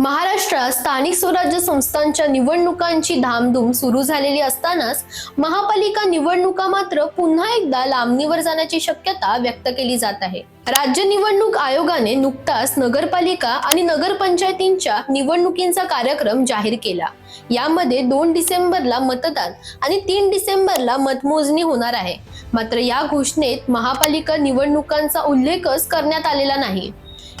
महाराष्ट्रात स्थानिक स्वराज्य संस्थांच्या निवडणुकांची धामधूम सुरू झालेली असतानाच महापालिका निवडणुका मात्र पुन्हा एकदा लांबणीवर जाण्याची शक्यता व्यक्त केली जात आहे. राज्य निवडणूक आयोगाने नुकताच नगरपालिका आणि नगरपंचायतींच्या निवडणुकींचा कार्यक्रम जाहीर केला. यामध्ये दोन डिसेंबरला मतदान आणि तीन डिसेंबरला मतमोजणी होणार आहे. मात्र या घोषणेत महापालिका निवडणुकांचा उल्लेखच करण्यात आलेला नाही.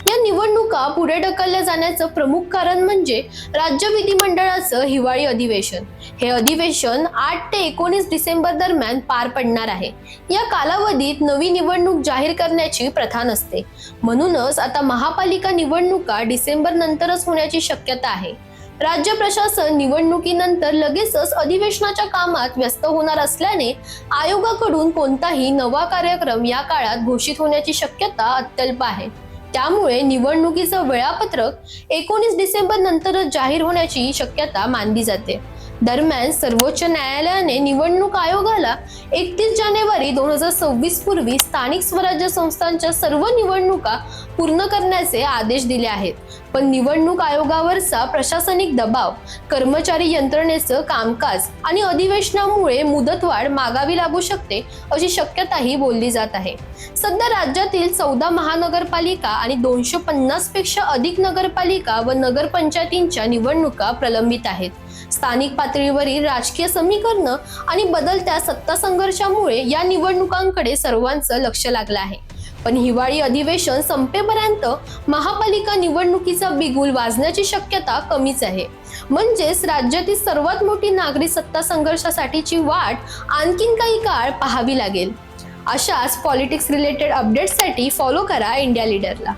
या निवडणुका पुढे ढकलल्या जाण्याचं प्रमुख कारण म्हणजे राज्य विधिमंडळाचं हिवाळी अधिवेशन. हे अधिवेशन आठ ते एकोणीस डिसेंबर दरम्यान पार पडणार आहे. या कालावधीत नवी निवडणूक जाहीर करण्याची प्रथा नसते म्हणूनच आता महापालिका निवडणुका डिसेंबर नंतरच होण्याची शक्यता आहे. राज्य प्रशासन निवडणुकीनंतर लगेचच अधिवेशनाच्या कामात व्यस्त होणार असल्याने आयोगाकडून कोणताही नवा कार्यक्रम या काळात घोषित होण्याची शक्यता अत्यल्प आहे. त्यामुळे निवडणुकीचं वेळापत्रक एकोणीस डिसेंबर नंतरच जाहीर होण्याची शक्यता मानली जाते. दरम्यान सर्वोच्च न्यायालयाने निवडणूक आयोगाला एकतीस जानेवारी दोन हजार सव्वीस पूर्वी स्थानिक स्वराज्य संस्थांच्या सर्व निवडणुका पूर्ण करण्याचे आदेश दिले आहेत. पण निवडणूक आयोगावरचा प्रशासनिक दबाव कर्मचारी यंत्रणेचं कामकाज आणि अधिवेशनामुळे मुदतवाढ मागावी लागू शकते अशी शक्यताही बोलली जात आहे. सध्या राज्यातील चौदा महानगरपालिका आणि दोनशे पन्नासपेक्षा अधिक नगरपालिका व नगरपंचायतींच्या निवडणुका प्रलंबित आहेत. स्थानिक पातळीवरील राजकीय समीकरणं आणि बदलत्या सत्ता संघर्षामुळे या निवडणुकांकडे सर्वांचं लक्ष लागलं आहे. पण हिवाळी अधिवेशन संपेपर्यंत महापालिका निवडणुकीचा बिगुल वाजण्याची शक्यता कमीच आहे. म्हणजेच राज्यातील सर्वात मोठी नागरी सत्ता संघर्षासाठीची वाट आणखीन काही काळ पाहावी लागेल. अशाच पॉलिटिक्स रिलेटेड अपडेट्ससाठी फॉलो करा इंडिया लीडरला.